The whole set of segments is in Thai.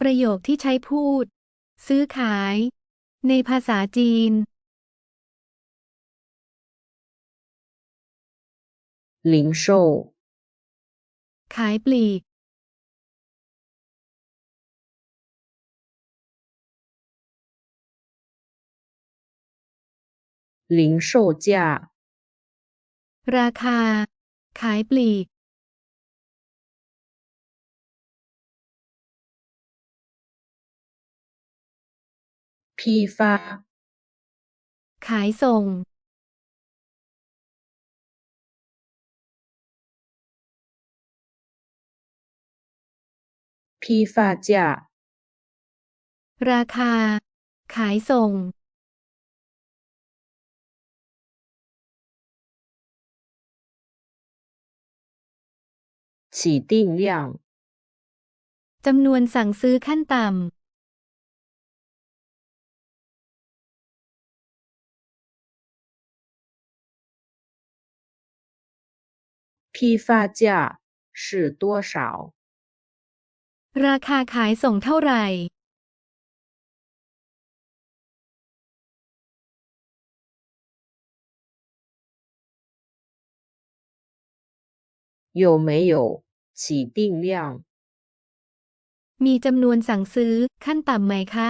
ประโยคที่ใช้พูด ซื้อขาย ในภาษาจีน ลิงโชขายปลีก ลิงโชจ่าราคา ขายปลีก 批发、 ขายส่ง 批发价、 ราคา ขายส่ง 起订量、 จำนวนสั่งซื้อขั้นต่ำ 批发价是多少？ ราคาขายส่งเท่าไหร่ 有没有起订量？ มีจำนวนสั่งซื้อขั้นต่ำไหมคะ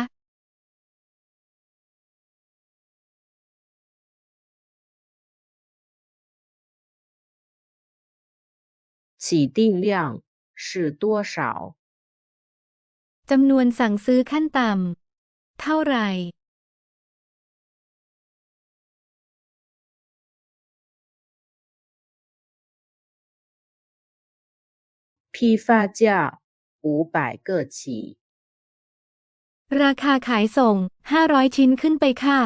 起订量是多少？ จำนวนสั่งซื้อขั้นต่ำ เท่าไหร่ 批发价五百个起。 ราคาขายส่ง 500 ชิ้นขึ้นไปค่ะ